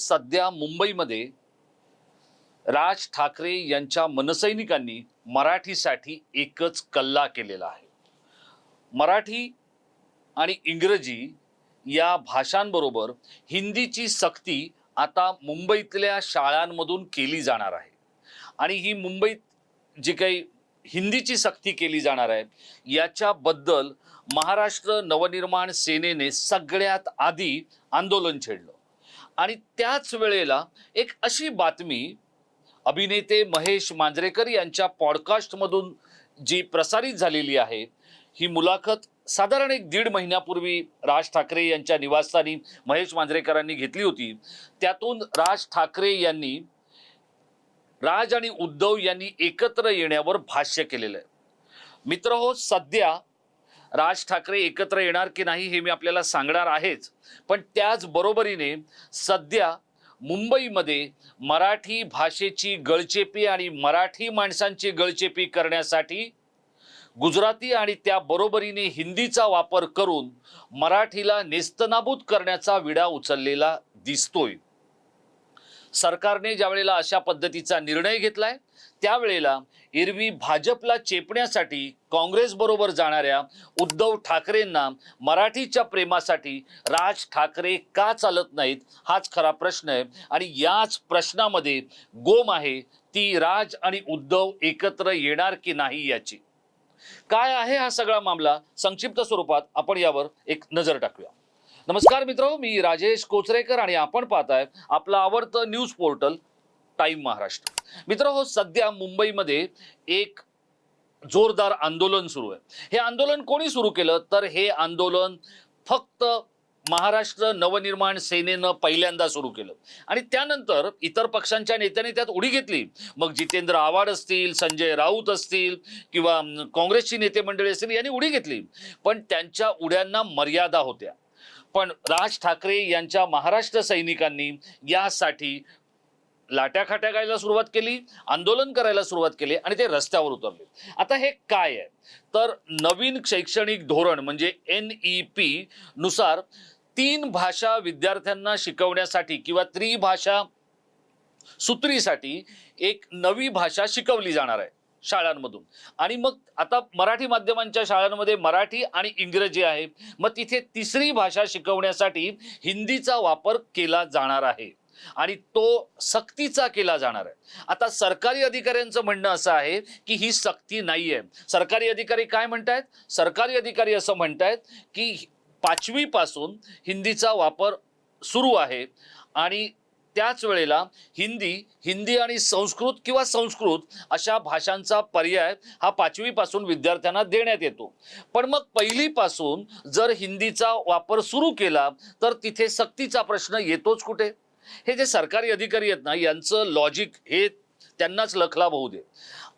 सध्या मुंबईमध्ये राज ठाकरे यांच्या मनसैनिकांनी मराठीसाठी एकच कल्ला केलेला आहे. मराठी आणि इंग्रजी या भाषांबरोबर हिंदीची सक्ती आता मुंबईतल्या शाळांमधून केली जाणार आहे. आणि ही मुंबईत जी काही हिंदीची सक्ती केली जाणार आहे याच्याबद्दल महाराष्ट्र नवनिर्माण सेनेने सगळ्यात आधी आंदोलन छेडलं. आणि त्याच वेळेला एक अशी बातमी अभिनेते महेश मांजरेकर यांच्या पॉडकास्टमधून जी प्रसारित झालेली आहे ही मुलाखत साधारण एक दीड महिन्यापूर्वी राज ठाकरे यांच्या निवासस्थानी महेश मांजरेकरांनी घेतली होती. त्यातून राज ठाकरे यांनी राज आणि उद्धव यांनी एकत्र येण्यावर भाष्य केलेलं आहे. मित्र हो सध्या राज ठाकरे एकत्र येणार की नाही हे मी आपल्याला सांगणार आहेच. पण त्याच बरोबरीने सध्या मुंबईमध्ये मराठी भाषेची गळचेपी आणि मराठी माणसांची गळचेपी करण्यासाठी गुजराती आणि त्या बरोबरीने हिंदीचा वापर करून मराठीला नेस्तनाबूत करण्याचा विडा उचललेला दिसतोय. सरकारने ज्या वेळेला अशा पद्धतीचा निर्णय घेतलाय त्यावेळेला एरवी भाजपला चेपण्यासाठी काँग्रेस बरोबर जाणाऱ्या उद्धव ठाकरेंना मराठीच्या प्रेमासाठी राज ठाकरे का चालत नाहीत हाच खरा प्रश्न आहे. आणि याच प्रश्नामध्ये गोम आहे ती राज आणि उद्धव एकत्र येणार की नाही याची. काय आहे हा सगळा मामला? संक्षिप्त स्वरूपात आपण यावर एक नजर टाकूया. नमस्कार मित्र मी राजेश कोचरेकर आणि आपण पाहताय आपलं आवडतं न्यूज पोर्टल टाईम महाराष्ट्र. मित्र हो सध्या मुंबईमध्ये एक जोरदार आंदोलन सुरू आहे. हे आंदोलन कोणी सुरू केलं? तर हे आंदोलन फक्त महाराष्ट्र नवनिर्माण सेनेनं पहिल्यांदा सुरू केलं. आणि त्यानंतर इतर पक्षांच्या नेत्यांनी त्यात उडी घेतली. मग जितेंद्र आव्हाड असतील संजय राऊत असतील किंवा काँग्रेसची नेते मंडळी असतील यांनी उडी घेतली. पण त्यांच्या उड्यांना मर्यादा होत्या. पण राज ठाकरे यांच्या महाराष्ट्र सैनिकांनी यासाठी लाट्या खाट्या गायला सुरुवात केली आंदोलन करायला सुरुवात केली आणि ते रस्त्यावर उतरले. आता हे काय आहे? तर नवीन शैक्षणिक धोरण म्हणजे एन ई पी नुसार तीन भाषा विद्यार्थ्यांना शिकवण्यासाठी किंवा त्रिभाषा सूत्रीसाठी एक नवी भाषा शिकवली जाणार आहे. शाळांमधून. आणि मग आता मराठी माध्यमांच्या शाळांमध्ये मराठी आणि इंग्रजी आहे. मग तिथे तिसरी भाषा शिकवण्यासाठी हिंदीचा वापर केला जाणार आहे. आणि तो सक्तीचा केला जाणार आहे. आता सरकारी अधिकाऱ्यांचं म्हणणं असं आहे की ही सक्ती नाही आहे सरकारी अधिकारी काय म्हणतायत? सरकारी अधिकारी असं म्हणतायत की पाचवीपासून हिंदीचा वापर सुरू आहे. आणि त्याच वेळेला हिंदी हिंदी आणि संस्कृत किंवा संस्कृत अशा भाषांचा पर्याय हा पाचवीपासून विद्यार्थ्यांना देण्यात येतो. पण मग पहिलीपासून जर हिंदीचा वापर सुरू केला तर तिथे सक्तीचा प्रश्न येतोच कुठे? हे जे सरकारी अधिकारी आहेत ना यांचं लॉजिक हे त्यांनाच लखलाभ होऊ दे.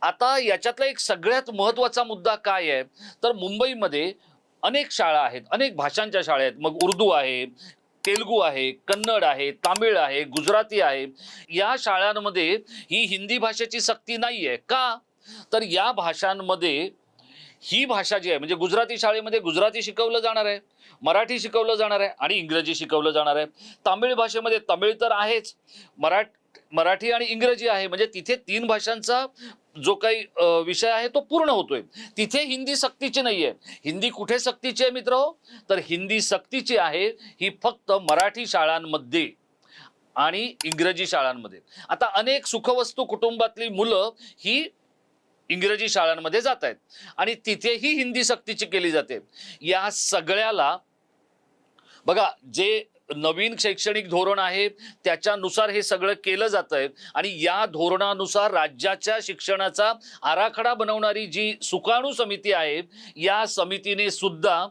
आता याच्यातला एक सगळ्यात महत्त्वाचा मुद्दा काय आहे? तर मुंबईमध्ये अनेक शाळा आहेत अनेक भाषांच्या शाळा आहेत. मग उर्दू आहे तेलगू आहे कन्नड आहे तामिळ आहे गुजराती आहे या शाळांमध्ये ही हिंदी भाषेची सक्ती नाही आहे का? तर या भाषांमध्ये ही भाषा जी आहे म्हणजे गुजराती शाळेमध्ये गुजराती शिकवलं जाणार आहे मराठी शिकवलं जाणार आहे आणि इंग्रजी शिकवलं जाणार आहे. तामिळ भाषेमध्ये तमिळ तर आहेच. मराठ मराठी आणि इंग्रजी आहे म्हणजे तिथे तीन भाषांचा जो काही विषय आहे तो पूर्ण होतोय. तिथे हिंदी सक्तीची नाही आहे हिंदी कुठे सक्तीची आहे मित्र हो? तर हिंदी सक्तीची आहे ही फक्त मराठी शाळांमध्ये आणि इंग्रजी शाळांमध्ये. आता अनेक सुखवस्तू कुटुंबातली मुलं ही इंग्रजी शाळांमध्ये जात आहेत आणि तिथेही हिंदी सक्तीची केली जाते. या सगळ्याला बघा जे नवीन शैक्षणिक धोरण आहे त्याच्यानुसार हे सगळं केलं जात आहे आणि या धोरणानुसार राज्याच्या शिक्षणाचा आराखडा बनवणारी जी सुकाणू समिती आहे या समितीने सुद्धा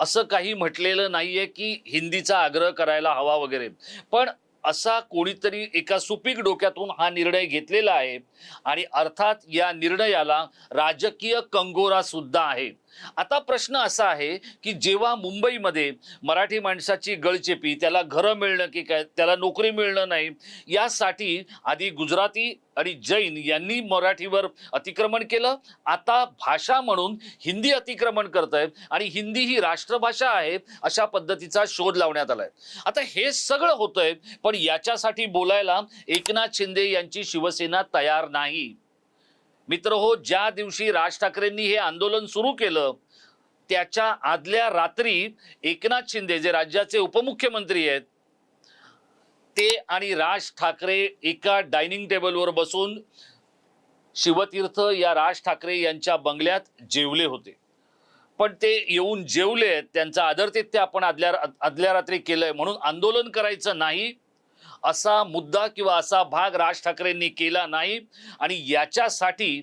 असं काही म्हटलेलं नाहीये की हिंदीचा आग्रह करायला हवा वगैरे. पण असा कोणीतरी एका सुपीक डोक्यातून हा निर्णय घेतलेला आहे आणि अर्थात या निर्णयाला राजकीय कंगोरा सुद्धा आहे. आता प्रश्न असा आहे की जेव्हा मुंबईमध्ये मराठी माणसाची गळचेपी त्याला घरं मिळणं की काय त्याला नोकरी मिळणं नाही यासाठी आधी गुजराती आणि जैन यांनी मराठीवर अतिक्रमण केलं. आता भाषा म्हणून हिंदी अतिक्रमण करत आहे आणि हिंदी ही राष्ट्रभाषा आहे अशा पद्धतीचा शोध लावण्यात आलाय. आता हे सगळं होतंय पण याच्यासाठी बोलायला एकनाथ शिंदे यांची शिवसेना तयार नाही. मित्र हो ज्या दिवशी राज ठाकरेंनी हे आंदोलन सुरू केलं त्याच्या आदल्या रात्री एकनाथ शिंदे जे राज्याचे उपमुख्यमंत्री आहेत ते आणि राज ठाकरे एका डायनिंग टेबलवर बसून शिवतीर्थ या राज ठाकरे यांच्या बंगल्यात जेवले होते. पण ते येऊन जेवले त्यांचा आदरतिथ्य आपण आदल्या आदल्या रात्री केलंय म्हणून आंदोलन करायचं नाही असा मुद्दा किंवा असा भाग राज ठाकरेंनी केला नाही. आणि याच्यासाठी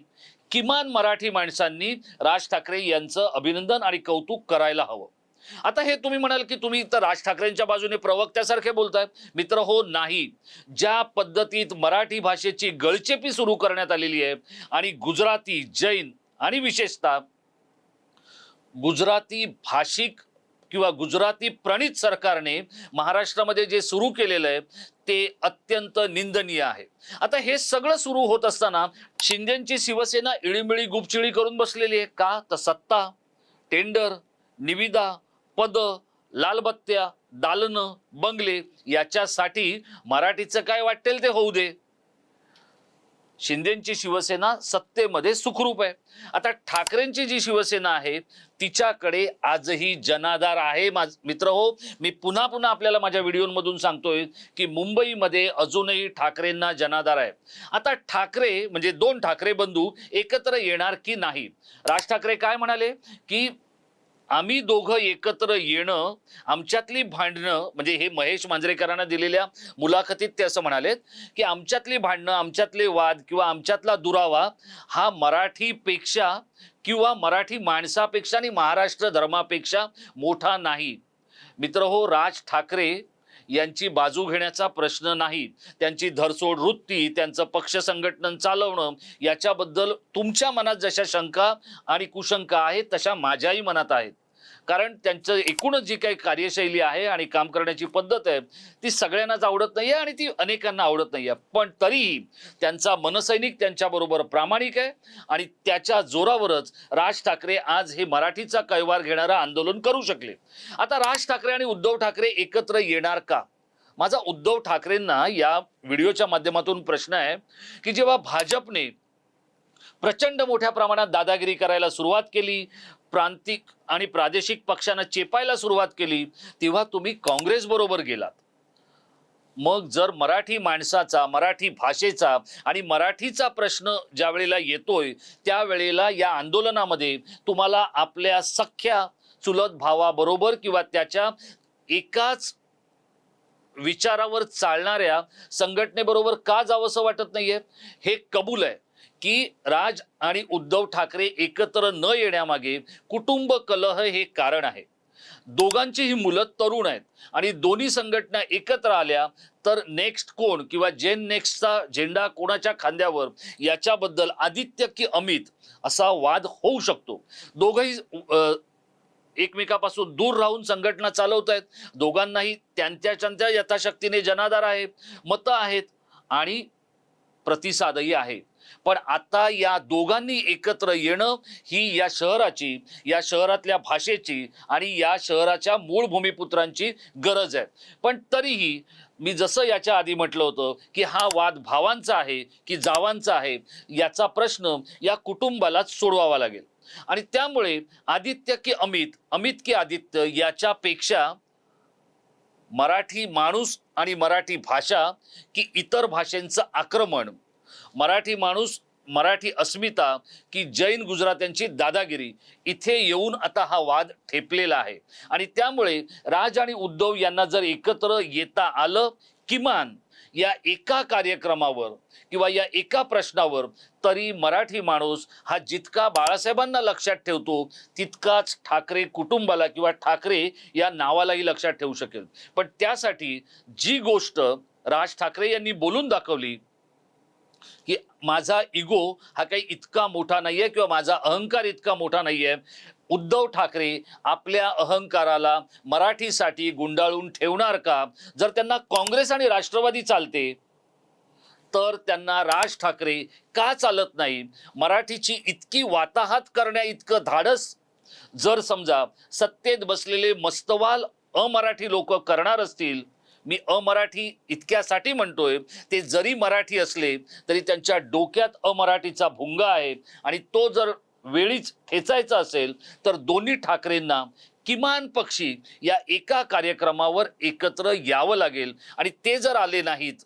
किमान मराठी माणसांनी राज ठाकरे यांचं अभिनंदन आणि कौतुक करायला हवं. आता हे तुम्ही म्हणाल की तुम्ही तर राज ठाकरेंच्या बाजूने प्रवक्त्यासारखे बोलताय. मित्र हो नाही. ज्या पद्धतीत मराठी भाषेची गळचेपी सुरू करण्यात आलेली आहे आणि गुजराती जैन आणि विशेषतः गुजराती भाषिक किंवा गुजराती प्रणित सरकारने महाराष्ट्रामध्ये जे सुरू केलेलं आहे ते अत्यंत निंदनीय आहे. आता हे सगळं सुरू होत असताना शिंदेची शिवसेना इळीमिळी गुपचिळी करून बसलेली आहे. का? तर सत्ता टेंडर निविदा पद लालबत्त्या दालनं बंगले याच्यासाठी मराठीचं काय वाटेल ते होऊ दे. शिंदेची शिवसेना सत्तेमध्ये सुखरूप आहे. आता ठाकरेंची जी शिवसेना आहे तिच्याकडे आजही जनाधार आहे माझ मित्र हो मी पुन्हा पुन्हा आपल्याला माझ्या व्हिडिओमधून सांगतोय की मुंबईमध्ये अजूनही ठाकरेंना जनाधार आहे. आता ठाकरे म्हणजे दोन ठाकरे बंधू एकत्र येणार की नाही? राज ठाकरे काय म्हणाले? की आम्ही दोघं एकत्र येणं आमच्यातली भांडणं म्हणजे हे महेश मांजरेकरांना दिलेल्या मुलाखतीत ते असं म्हणालेत की आमच्यातली भांडणं आमच्यातले वाद किंवा आमच्यातला दुरावा हा मराठीपेक्षा किंवा मराठी माणसापेक्षा आणि महाराष्ट्र धर्मापेक्षा मोठा नाही. मित्र हो राज ठाकरे यांची बाजू घेण्याचा प्रश्न नाही. त्यांची धरसोड वृत्ती त्यांचं पक्ष संघटन चालवणं याच्याबद्दल तुमच्या मनात जशा शंका आणि कुशंका आहेत तशा माझ्याही मनात आहेत. कारण त्यांचं एकूणच जी काही कार्यशैली आहे आणि काम करण्याची पद्धत आहे ती सगळ्यांनाच आवडत नाही आहे आणि ती अनेकांना आवडत नाही आहे पण तरीही त्यांचा मनसैनिक त्यांच्याबरोबर प्रामाणिक आहे आणि त्याच्या जोरावरच राज ठाकरे आज हे मराठीचा कैवार घेणारं आंदोलन करू शकले. आता राज ठाकरे आणि उद्धव ठाकरे एकत्र येणार का? माझा उद्धव ठाकरेंना या व्हिडिओच्या माध्यमातून प्रश्न आहे की जेव्हा भाजपने प्रचंड मोठ्या प्रमाणात दादागिरी करायला सुरुवात केली प्रांतिक आणि प्रादेशिक पक्षांना चेपायला सुरुवात केली तेव्हा तुम्ही काँग्रेस बरोबर गेलात. मग जर मराठी माणसाचा मराठी भाषेचा आणि मराठीचा प्रश्न ज्या वेळेला येतोय त्यावेळेला या आंदोलनामध्ये तुम्हाला आपल्या सख्या चुलत भावाबरोबर किंवा त्याच्या एकाच विचारावर चालणाऱ्या संघटनेबरोबर का जावंसं वाटत नाहीये? हे कबूल आहे. की राज आणि उद्धव ठाकरे एकत्र न येण्यामागे कुटुंब कलह हे कारण आहे. दोघांची ही मुलं तरुण आहेत आणि दोन्ही संघटना एकत्र आल्या तर नेक्स्ट कोण किंवा जेन नेक्स्टचा झेंडा कोणाच्या खांद्यावर याच्याबद्दल आदित्य की अमित असा वाद होऊ शकतो. दोघही एकमेकापासून दूर राहून संघटना चालवत आहेत. दोघांनाही त्यांच्या त्यांच्या यथाशक्तीने जनाधार आहे मतं आहेत आणि प्रतिसादही आहे. पण आता या दोघांनी एकत्र येणं ही या शहराची या शहरातल्या भाषेची आणि या शहराच्या मूळ भूमिपुत्रांची गरज आहे. पण तरीही मी जसं याच्या आधी म्हटलं होतं की हा वाद भावांचा आहे की जावांचा आहे याचा प्रश्न या कुटुंबालाच सोडवावा लागेल. आणि त्यामुळे आदित्य की अमित अमित की आदित्य याच्यापेक्षा मराठी माणूस आणि मराठी भाषा की इतर भाषेंचं आक्रमण मराठी माणूस मराठी अस्मिता की जैन गुजरात्यांची दादागिरी इथे येऊन आता हा वाद ठेपलेला आहे. आणि त्यामुळे राज आणि उद्धव यांना जर एकत्र येता आलं किमान या एका कार्यक्रमावर किंवा या एका प्रश्नावर तरी मराठी माणूस हा जितका बाळासाहेबांना लक्षात ठेवतो तितकाच ठाकरे कुटुंबाला किंवा ठाकरे या नावालाही लक्षात ठेवू शकेल. पण त्यासाठी जी गोष्ट राज ठाकरे यांनी बोलून दाखवली की माझा इगो हा काही इतका मोठा नाहीये किंवा माझा अहंकार इतका मोठा नाहीये. उद्धव ठाकरे आपल्या अहंकाराला मराठीसाठी गुंडाळून ठेवणार का? जर त्यांना काँग्रेस आणि राष्ट्रवादी चालते तर त्यांना राज ठाकरे का चालत नाही? मराठीची इतकी वाताहात करण्या इतकं धाडस. जर समजा सत्तेत बसलेले मस्तवाल अमराठी लोक करणार असतील मी अमराठी इतक्यासाठी म्हणतोय ते जरी मराठी असले तरी त्यांच्या डोक्यात अमराठीचा भुंगा आहे. आणि तो जर वेळीच ठेचायचा असेल तर दोन्ही ठाकरेंना किमान पक्षी या एका कार्यक्रमावर एकत्र यावं लागेल. आणि ते जर आले नाहीत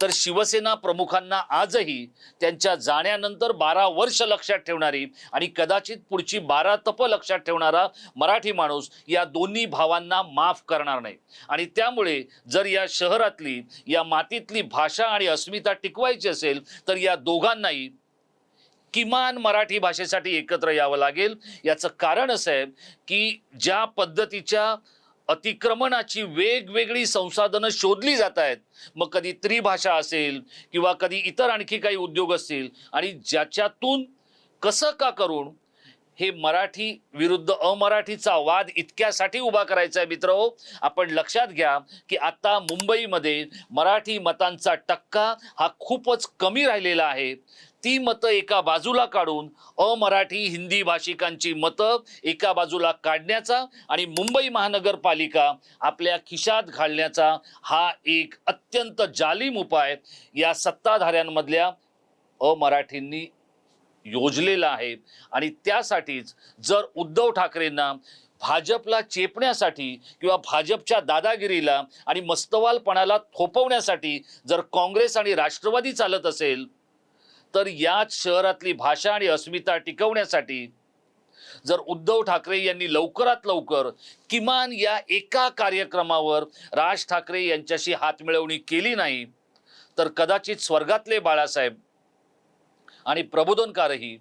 तर शिवसेना प्रमुखांना आजही त्यांच्या जाण्यानंतर बारा वर्ष लक्षात ठेवणारी आणि कदाचित पुढची बारा तप लक्षात ठेवणारा मराठी माणूस या दोन्ही भावांना माफ करणार नाही. आणि त्यामुळे जर या शहरातली या मातीतली भाषा आणि अस्मिता टिकवायची असेल तर या दोघांनाही किमान मराठी भाषेसाठी एकत्र यावं लागेल. याचं कारण असं आहे की ज्या पद्धतीच्या अतिक्रमणाची वेगवेगळी संसाधनं शोधली जात आहेत. मग कधी त्रिभाषा असेल किंवा कधी इतर आणखी काही उद्योग असतील आणि ज्याच्यातून कसं का करून हे मराठी विरुद्ध अमराठीचा वाद इतक्यासाठी उभा करायचा आहे मित्र आपण लक्षात घ्या की आता मुंबईमध्ये मराठी मतांचा टक्का हा खूपच कमी राहिलेला आहे. ती मतं एका बाजूला काढून अमराठी हिंदी भाषिकांची मतं एका बाजूला काढण्याचा आणि मुंबई महानगरपालिका आपल्या खिशात घालण्याचा हा एक अत्यंत जालीम उपाय या सत्ताधाऱ्यांमधल्या अमराठींनी योजलेला आहे. आणि त्यासाठीच जर उद्धव ठाकरेंना भाजपला चेपण्यासाठी किंवा भाजपच्या दादागिरीला आणि मस्तवालपणाला थोपवण्यासाठी जर काँग्रेस आणि राष्ट्रवादी चालत असेल तर याच शहरातली भाषा आणि अस्मिता टिकवण्यासाठी जर उद्धव ठाकरे यांनी लवकरात लवकर किमान या एका कार्यक्रमावर राज ठाकरे यांच्याशी हातमिळवणी केली नाही तर कदाचित स्वर्गातले बाळासाहेब आणि प्रबोधनकारही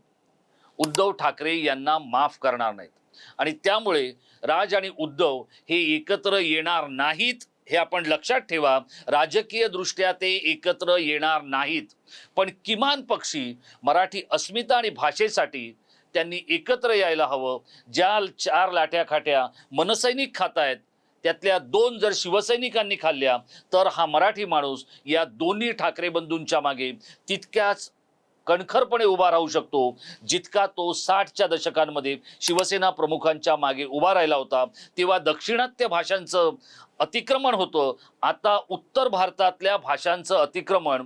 उद्धव ठाकरे यांना माफ करणार नाहीत. आणि त्यामुळे राज आणि उद्धव हे एकत्र येणार नाहीत हे आपण लक्षात ठेवा राजकीय दृष्ट्या ते एकत्र येणार नाहीत. पण किमान पक्षी मराठी अस्मिता आणि भाषेसाठी त्यांनी एकत्र यायला हवं. ज्या चार लाट्या खाट्या मनसैनिक खात आहेत त्यातल्या दोन जर शिवसैनिकांनी खाल्ल्या तर हा मराठी माणूस या दोन्ही ठाकरे बंधूंच्या मागे तितक्याच कणखरपणे उभा राहू शकतो जितका तो साठच्या दशकांमध्ये शिवसेना प्रमुखांच्या मागे उभा राहिला होता तेव्हा दक्षिणात्य भाषांचं अतिक्रमण होतं. आता उत्तर भारतातल्या भाषांचं अतिक्रमण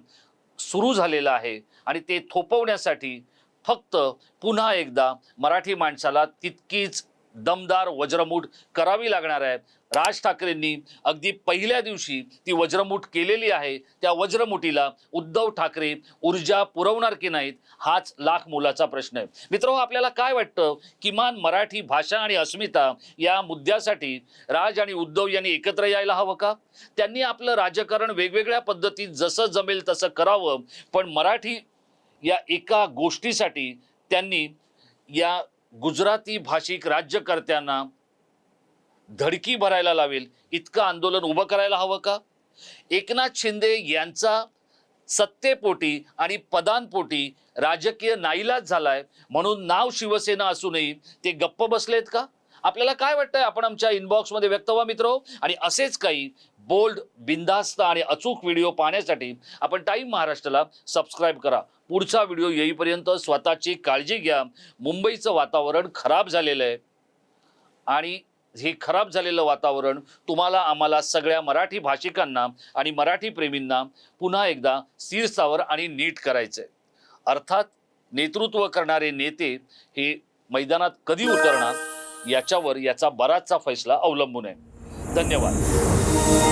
सुरू झालेलं आहे आणि ते थोपवण्यासाठी फक्त पुन्हा एकदा मराठी माणसाला तितकीच दमदार वज्रमूठ करावी लागणार आहे राज ठाकरेंनी अगदी पहिल्या दिवशी ती वज्रमूठ केलेली आहे. त्या वज्रमुठीला उद्धव ठाकरे ऊर्जा पुरवणार की नाहीत हाच लाख मोलाचा प्रश्न आहे. मित्र आपल्याला काय वाटतं? किमान मराठी भाषा आणि अस्मिता या मुद्द्यासाठी राज आणि उद्धव यांनी एकत्र यायला हवं का? त्यांनी आपलं राजकारण वेगवेगळ्या पद्धतीत जसं जमेल तसं करावं पण मराठी या एका गोष्टीसाठी त्यांनी या गुजराती भाषिक राज्यकर्त्यांना धडकी भरायला लावेल. इतकं आंदोलन उभं करायला हवं का? एकनाथ शिंदे यांचा सत्तेपोटी आणि पदांपोटी राजकीय नाईलाज झालाय. म्हणून नाव शिवसेना असूनही ते गप्प बसलेत का? आपल्याला काय वाटतंय? आपण आमच्या इनबॉक्समध्ये व्यक्त व्हा मित्र. आणि असेच काही बोल्ड बिंदास्त आणि अचूक व्हिडिओ पाहण्यासाठी आपण टाईम महाराष्ट्राला सबस्क्राईब करा. पुढचा व्हिडिओ येईपर्यंत स्वतःची काळजी घ्या. मुंबईचं वातावरण खराब झालेलं आहे. आणि हे खराब झालेलं वातावरण तुम्हाला आम्हाला सगळ्या मराठी भाषिकांना आणि मराठी प्रेमींना पुन्हा एकदा स्थिरस्थावर आणि नीट करायचं आहे अर्थात नेतृत्व करणारे नेते हे मैदानात कधी उतरणार याच्यावर याचा बराचसा फैसला अवलंबून आहे. धन्यवाद.